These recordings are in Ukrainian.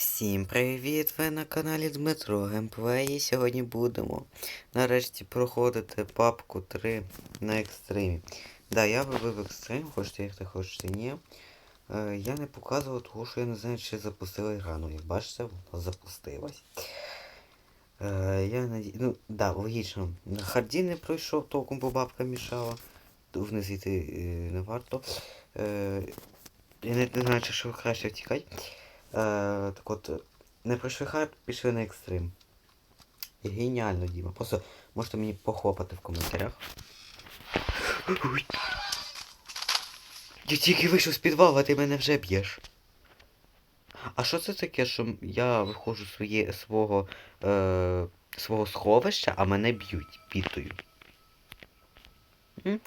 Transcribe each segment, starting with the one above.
Всім привіт! Ви на каналі Дмитро Геймплей і сьогодні будемо нарешті проходити папку 3 на екстримі. Да, я вибив екстрим, хочете як хочете ні. Е, я не показував, тому що я не знаю, чи запустила грану. Як бачите, вона запустилась. Е, я наді... Ну, да, логічно. Харді не пройшов, толком бо бабка мішала. Вниз йти е, не варто. Е, я не знаю, чи що краще втікати. Е, так от, не пройшли хард, пішли на екстрим. Геніально, Діма. Просто можете мені похлопати в коментарях. Я тільки вийшов з підвалу, а ти мене вже б'єш. А що це таке, що я виходжу своє, свого, е, свого сховища, а мене б'ють пітою?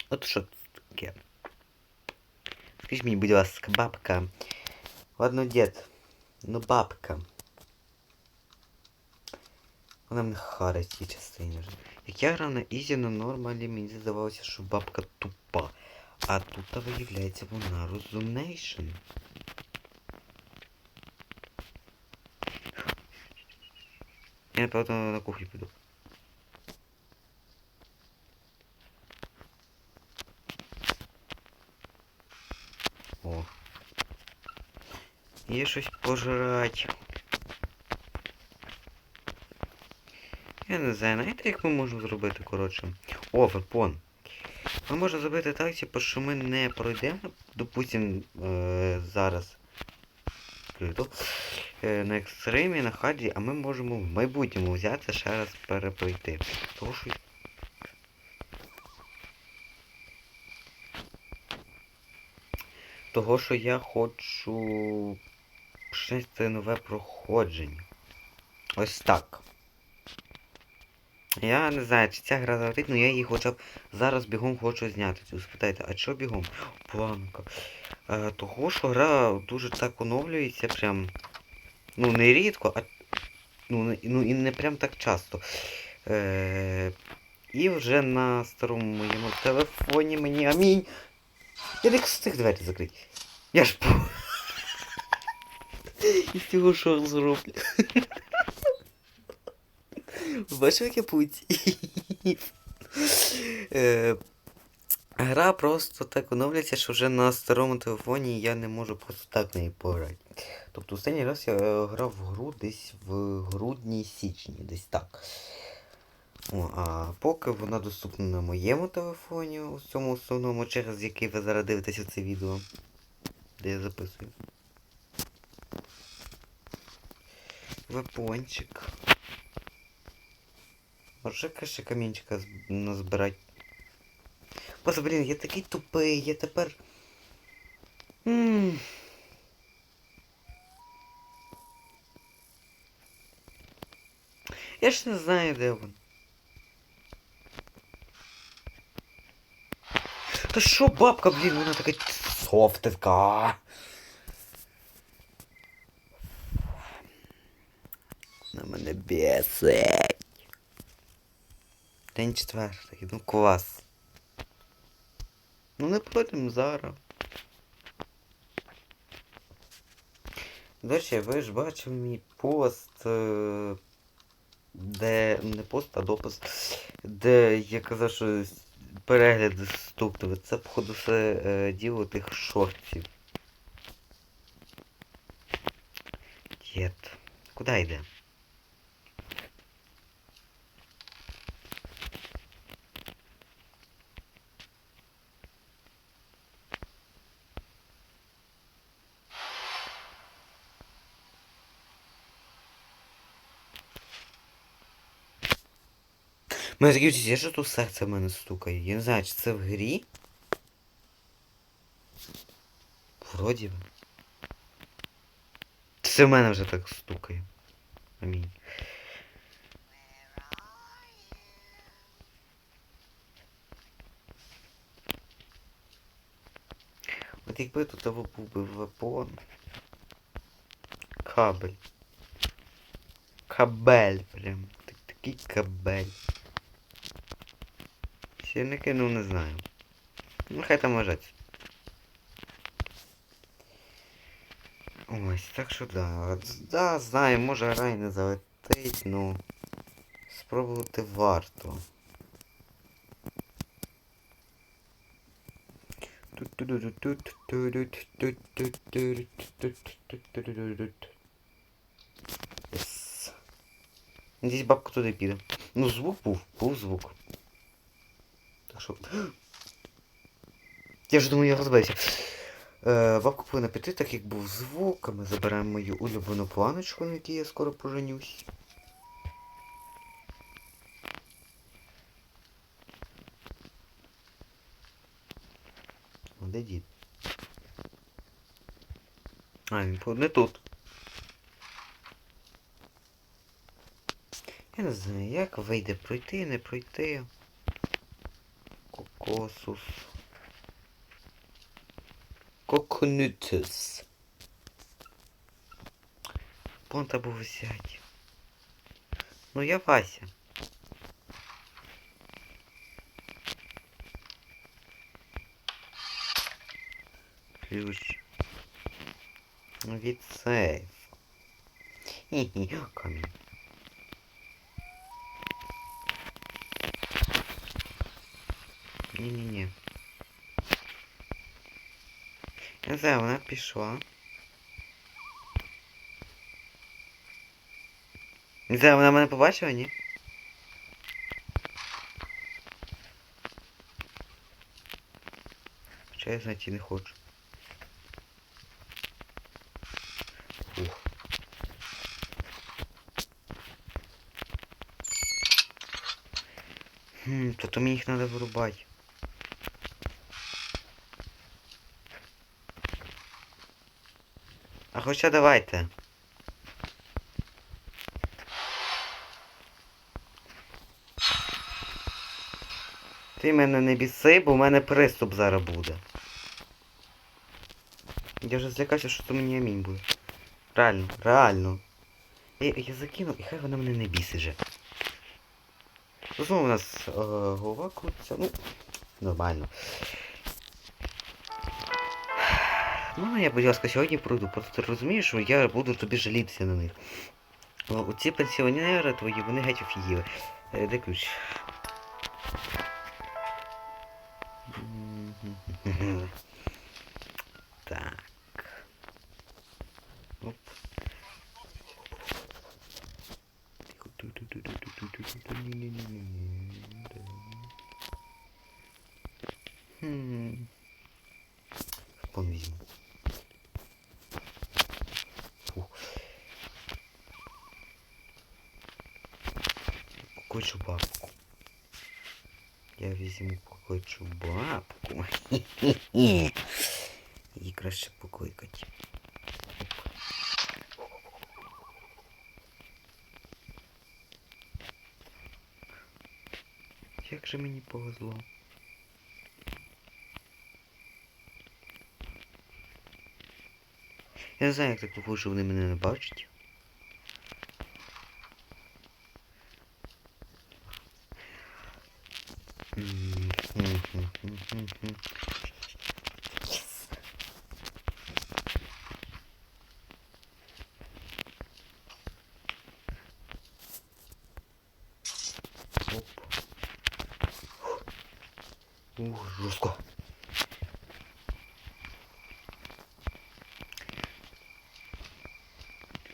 От що це таке? Скажіть мені, будь ласка, бабка. Ладно, дід. Ну бабка. Вона мене харить в цій частині вже. Як я грав на Ізі на нормалі, мені здавалося, що бабка тупа. А тут виявляється вона розумнейшим. Я напевно на кухню піду. Є щось пожрать. Я не знаю, знаєте, як ми можемо зробити, коротше. О, вепон. Ми можемо зробити так, типу, що ми не пройдемо, допустим, е зараз е на екстремі, на хаді, а ми можемо в майбутньому взяти ще раз перепройти. Тому Того, що я хочу почати нове проходження. Ось так. Я не знаю, чи ця гра завжди, але я її хоча б зараз бігом хочу зняти. Ви спитаєте, а що бігом? Планка. Е, того, що гра дуже так оновлюється прям. Ну, не рідко, а. Ну, ну і не прям так часто. Е, і вже на старому моєму телефоні мені амінь. Я не встиг двері закрити. Я ж. І з цього що зроблю. Бачив, як я путь. Е, Гра просто так оновлюється, що вже на старому телефоні я не можу просто так в неї пограти. Тобто останній раз я е, грав в гру десь в грудні-січні, десь так. О, а поки вона доступна на моєму телефоні, у цьому основному, через який ви зараз дивитеся це відео, де я записую. Вепончик. Може краще камінчика назбирати. Боже, блін, я такий тупий, я тепер. М. Я ж не знаю, де він. Та що бабка, блін, вона така софтивка. Мене бісить. День четвертий, ну клас. Ну не пройдемо зараз. До речі, ви ж бачили мій пост, е, де не пост, а допис, де я казав, що перегляди стуктові. Це, походу, все е, діло тих шортів. Дід. Куди йде? Мене такі відчуття, що тут серце в мене стукає. Я не знаю, чи це в грі? Вроді би. Це в мене вже так стукає. Амінь. От якби тут того був би вепон. Кабель. Кабель прям. Так- Такий кабель. Сірники, ну не знаю. Ну хай там лежать. Ось, так що да. Да, знаю, може рай не залетить, ну. Спробувати варто. Надіюсь, бабка туди піде. Ну, звук був, був звук. Так. Я ж думаю, я розбився. Е, бабка повинна піти, так як був звук, а ми забираємо мою улюблену планочку, на якій я скоро поженюсь. Де дід? А, він не тут. Я не знаю, як вийде пройти, не пройти. Кокосус. Кокнутус. Вон треба взяти. Ну я Вася. Ключ. Від сейф. Хі-хі, камінь. Ні-ні-ні. Я знаю, вона пішла. Не знаю, вона мене побачила, ні? Хоча я знайти не хочу. Ух. Хм, то мені їх треба вирубати. Хоча давайте. Ти мене не біси, бо в мене приступ зараз буде. Я вже злякався, що то мені амінь буде. Реально, реально. Я, я закинув, і хай вона мене не бісить же. Знову у нас е, голова крутиться, ну, нормально. Ну, я, будь ласка, сьогодні пройду. Просто ти розумієш, що я буду тобі жалітися на них. О, Оці пенсіонери твої, вони геть офігіли. Е, де ключ? Так. Покойчу бабку. Я візьму покойчу бабку. Її краще покликати. Як же мені повезло. Я не знаю, як так виходить, що вони мене не бачать. Ух, жорстко.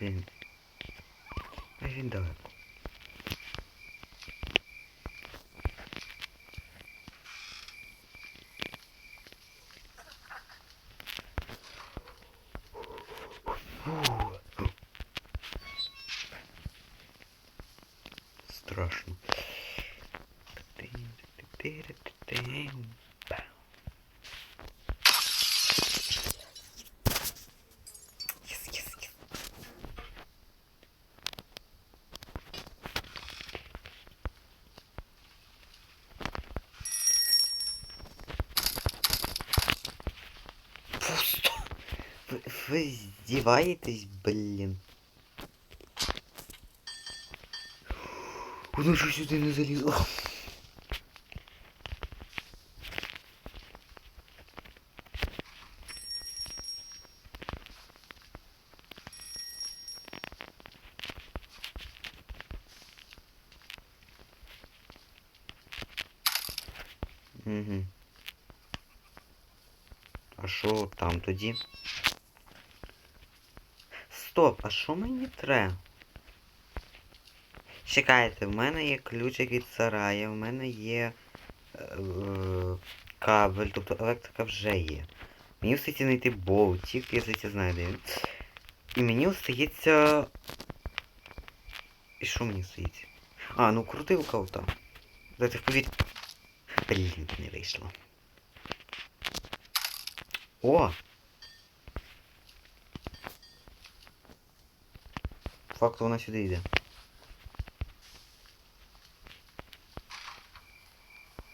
Він. А він. вы издеваетесь, блин? Он еще сюда не залезла. Угу. А що там туди? Стоп, а що мені треба? Чекайте, в мене є ключик від сарая, в мене є е, е, кабель, тобто електрика вже є. Мені остається знайти болтик, я це знаю. І мені остається... І що мені остається? А, ну крутилка ота. Дайте в повітря. Блін, не вийшло. О! Факт вона сюди йде.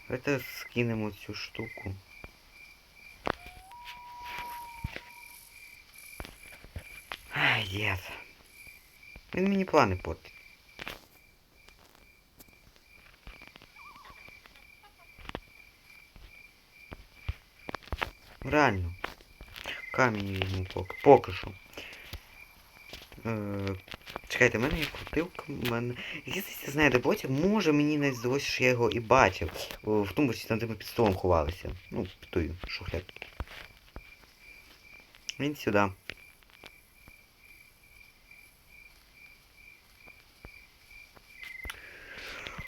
Давайте скинемо цю штуку. Ай, дід. Він мені плани портить. Реально. Камінь візьму поки. Поки що. Чекайте, в мене є крутилка, в мене. Якщо знаєте, потім може мені навіть здалося, що я його і бачив. В тумбочці там де ми під столом ховалися. Ну, під тою шухляд. Він сюди.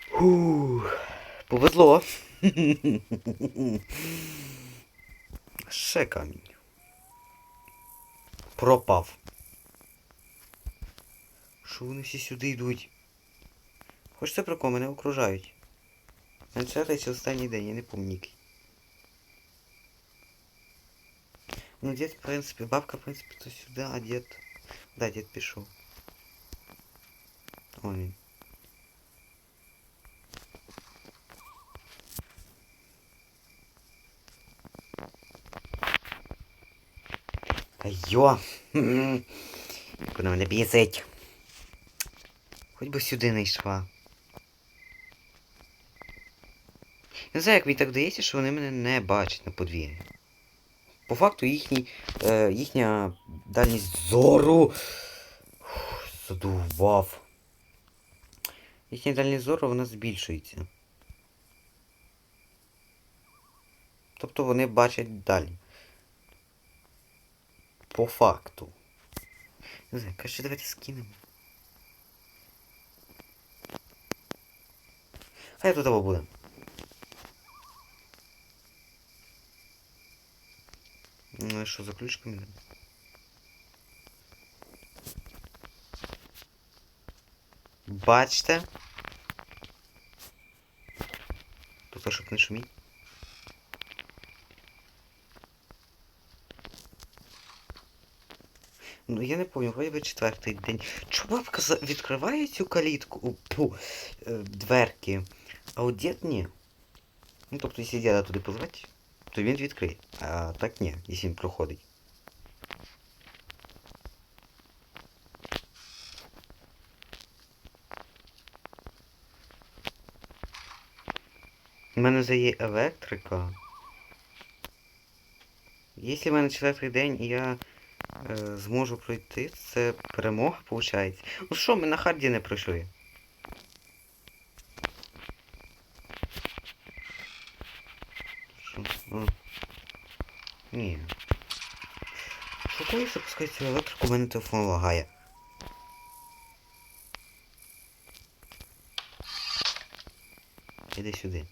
Фух. Повезло. Ще камінь. Пропав. Що вони всі сюди йдуть? Хоч це про кого мене окружають. Мене чи останній день, я не пам'ятаю. Ну дід, в принципі, бабка, в принципі, то сюди, а дід... Да, дід пішов. О, він. Та йо! Як вона мене бісить. Хоч би сюди не йшла. Не знаю, як мені так здається, що вони мене не бачать на подвір'ї. По факту їхній, е, їхня дальність зору. Задував. Їхня дальність зору вона збільшується. Тобто вони бачать далі. По факту. Не знаю, краще давайте скинемо. Хай тут або буде. Ну і що за ключками? Бачите? Тут щоб не шуміть. Ну я не пам'ятаю, вроді четвертий день. За- відкриває цю калітку? Пу, е, дверки. А от дід ні. Ну тобто, якщо діда туди позвати, то він відкриє. А так ні, якщо він проходить. У мене вже є електрика. Якщо в мене четвертий день я е, зможу пройти, це перемога, виходить. Ну що, ми на харді не пройшли. Що? А. Ні. Що запускається електрику, у мене телефон лагає. Іди сюди.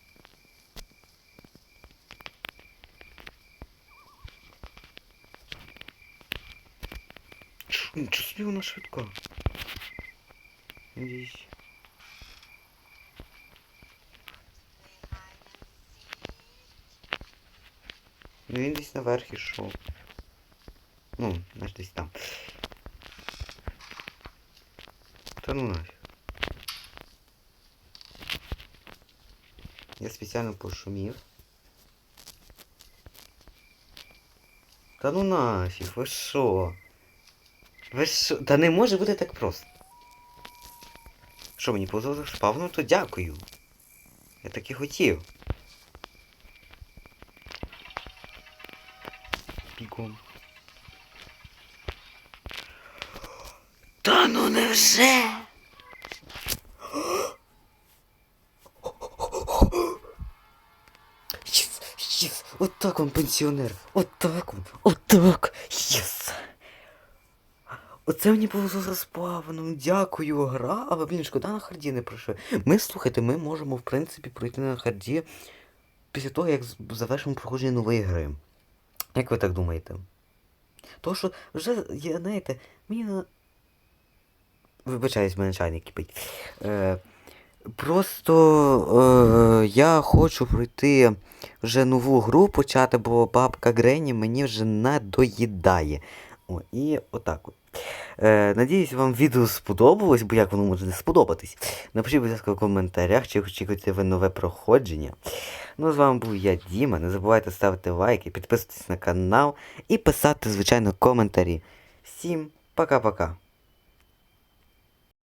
Чо- Нічого собі вона швидка. Надіюсь. Ну він десь наверх ішов. Ну, аж десь там. Та ну нафіг. Я спеціально пошумів. Та ну нафіг, ви що? Ви що? Та не може бути так просто. Що мені повезло спав? Ну то дякую. Я так і хотів. Та ну невже? Отак он пенсіонер. Отак он. Отак. Єс. Оце мені було заспавно. Дякую, гра. Але, блін, шкода на харді не пройшли. Ми, слухайте, ми можемо, в принципі, пройти на харді після того, як завершимо проходження нової гри. Як ви так думаєте? То, що вже, є, знаєте, мені. Вибачаюсь, в мене чайник кипить. Е, просто е, я хочу пройти вже нову гру почати, бо бабка Грені мені вже надоїдає. О, і отак от. Е, надіюсь, вам відео сподобалось, бо як воно може не сподобатись. Напишіть, будь ласка, в коментарях, чи очікуєте ви нове проходження. Ну, з вами був я, Діма. Не забувайте ставити лайки, підписуватись на канал і писати, звичайно, коментарі. Всім пока-пока.